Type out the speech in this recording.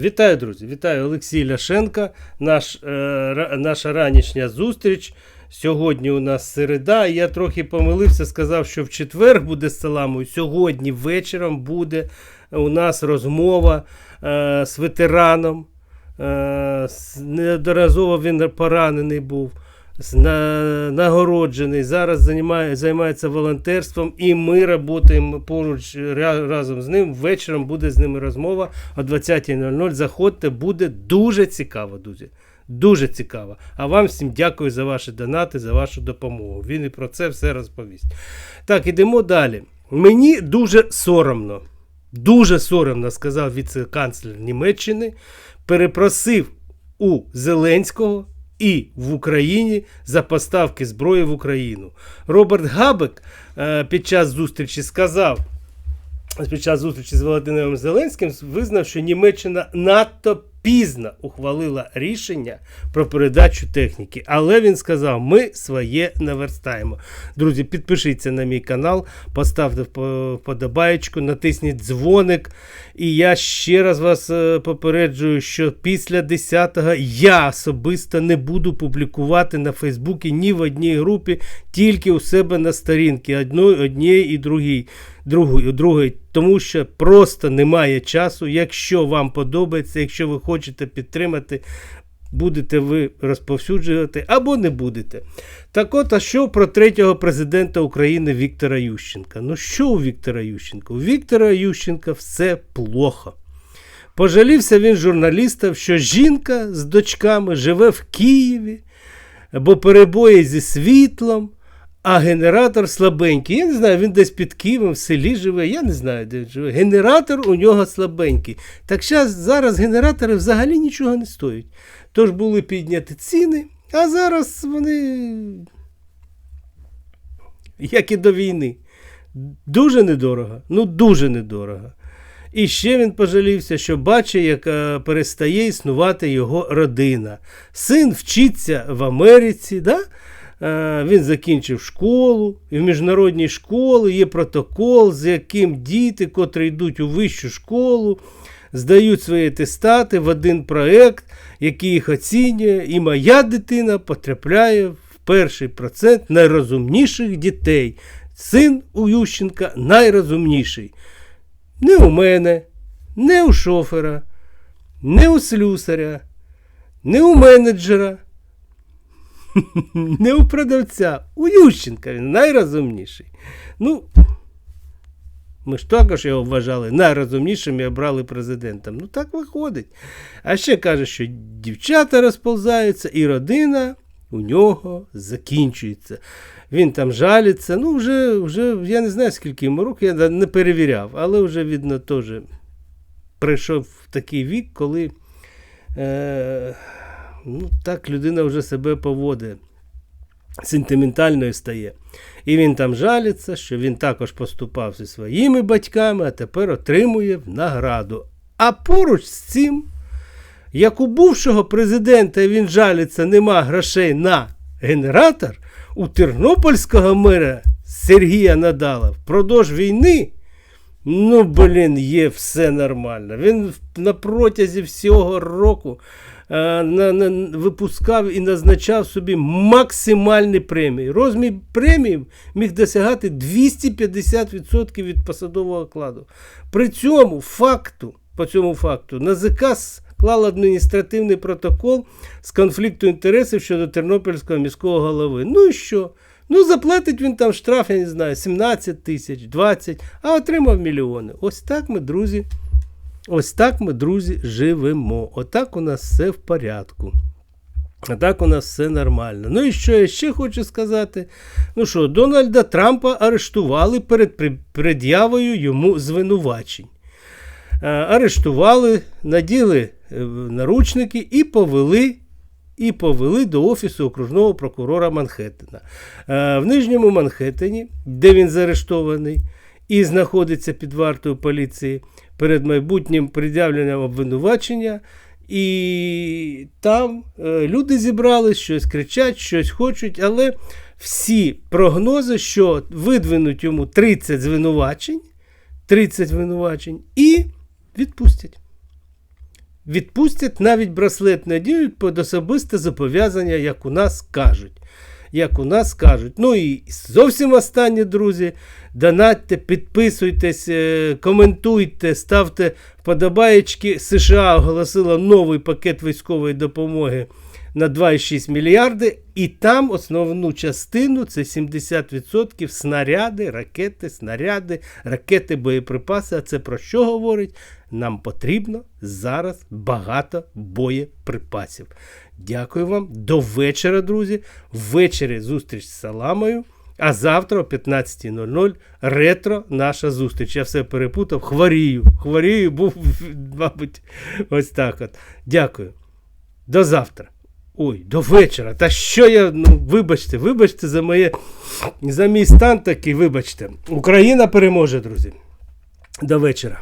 Вітаю, друзі! Вітаю Олексій Ляшенка. Наш, е, наша ранішня зустріч. Сьогодні у нас середа. Я трохи помилився, сказав, що в четвер буде з саламою. Сьогодні вечором буде у нас розмова е, з ветераном. Е, неодноразово він поранений був. Нагороджений, зараз займає, займається волонтерством, і ми працюємо поруч разом з ним. Вечором буде з ними розмова о 20.00. Заходьте, буде дуже цікаво, друзі. Дуже цікаво. А вам всім дякую за ваші донати, за вашу допомогу. Він і про це все розповість. Так, ідемо далі. Мені дуже соромно, дуже соромно, сказав віце-канцлер Німеччини, перепросив у Зеленського і в Україні за поставки зброї в Україну. Роберт Габек е, під час зустрічі сказав, під час зустрічі з Володимиром Зеленським визнав, що Німеччина надто пізно ухвалила рішення про передачу техніки. Але він сказав: ми своє наверстаємо. Друзі, підпишіться на мій канал, поставте впо- вподобаєчку, натисніть дзвоник. І я ще раз вас е, попереджую, що після 10-го я особисто не буду публікувати на Фейсбуці ні в одній групі, тільки у себе на сторінці одної, однієї і другій. Другої, другої, тому що просто немає часу. Якщо вам подобається, якщо ви хочете підтримати, будете ви розповсюджувати або не будете. Так от, а що про третього президента України Віктора Ющенка? Ну що у Віктора Ющенка? У Віктора Ющенка все плохо. Пожалівся він журналістам, що жінка з дочками живе в Києві, бо перебої зі світлом, а генератор слабенький. Я не знаю, він десь під Києвом в селі живе, я не знаю, де він живе. Генератор у нього слабенький. Так щас, зараз генератори взагалі нічого не стоять. Тож були підняті ціни, а зараз вони, як і до війни, дуже недорого. Ну, дуже недорого. І ще він пожалівся, що бачить, як е, перестає існувати його родина. Син вчиться в Америці, да? Е, він закінчив школу, і в міжнародній школі є протокол, з яким діти, котрі йдуть у вищу школу, здають свої атестати в один проект, який їх оцінює, і моя дитина потрапляє в перший процент найрозумніших дітей. Син у Ющенка найрозумніший. Не у мене, не у шофера, не у слюсаря, не у менеджера, не у продавця. У Ющенка він найрозумніший. Ну, ми ж також його вважали найрозумнішим і обрали президентом. Ну так виходить. А ще каже, що дівчата розползаються, і родина у нього закінчується. Він там жалиться. Ну, вже, вже я не знаю, скільки йому років, я не перевіряв, але вже, видно, теж прийшов такий вік, коли е, ну, так людина вже себе поводить. Сентиментальною стає. І він там жалиться, що він також поступав зі своїми батьками, а тепер отримує награду. А поруч з цим, як у бувшого президента він жалиться, нема грошей на генератор, у тернопільського мера Сергія Надала впродовж війни. Ну, блін, є все нормально. Він на протязі всього року е, на, на, випускав і назначав собі максимальні премії. Розмір премії міг досягати 250% від посадового окладу. При цьому факту, по цьому факту, НАЗК склав адміністративний протокол з конфлікту інтересів щодо Тернопільського міського голови. Ну і що? Ну, заплатить він там штраф, я не знаю, 17 тисяч, 20, а отримав мільйони. Ось так ми, друзі, ось так ми, друзі, живемо. Отак у нас все в порядку. А так у нас все нормально. Ну і що я ще хочу сказати? Ну що, Дональда Трампа арештували перед пред'явою йому звинувачень. Е, Арештували, наділи е, наручники і повели і повели до офісу окружного прокурора Манхеттена. Е, В Нижньому Манхеттені, де він заарештований і знаходиться під вартою поліції перед майбутнім пред'явленням обвинувачення. І там е, люди зібрались, щось кричать, щось хочуть, але всі прогнози, що видвинуть йому 30 звинувачень, 30 звинувачень і відпустять. Відпустять, навіть браслет не діють під особисте зобов'язання, як у нас кажуть. Як у нас кажуть. Ну і зовсім останні, друзі. Донатьте, підписуйтесь, е, коментуйте, ставте вподобаєчки. США оголосила новий пакет військової допомоги на 2,6 мільярди, і там основну частину це 70% снаряди, ракети, снаряди, ракети, боєприпаси. А це про що говорить? Нам потрібно зараз багато боєприпасів. Дякую вам. До вечора, друзі. Ввечері зустріч з Саламою. А завтра о 15.00 ретро наша зустріч. Я все перепутав. Хворію. Хворію був, мабуть, ось так от. Дякую. До завтра. Ой, до вечора. Та що я. Ну, вибачте, вибачте за моє за мій стан такий, вибачте. Україна переможе, друзі. До вечора.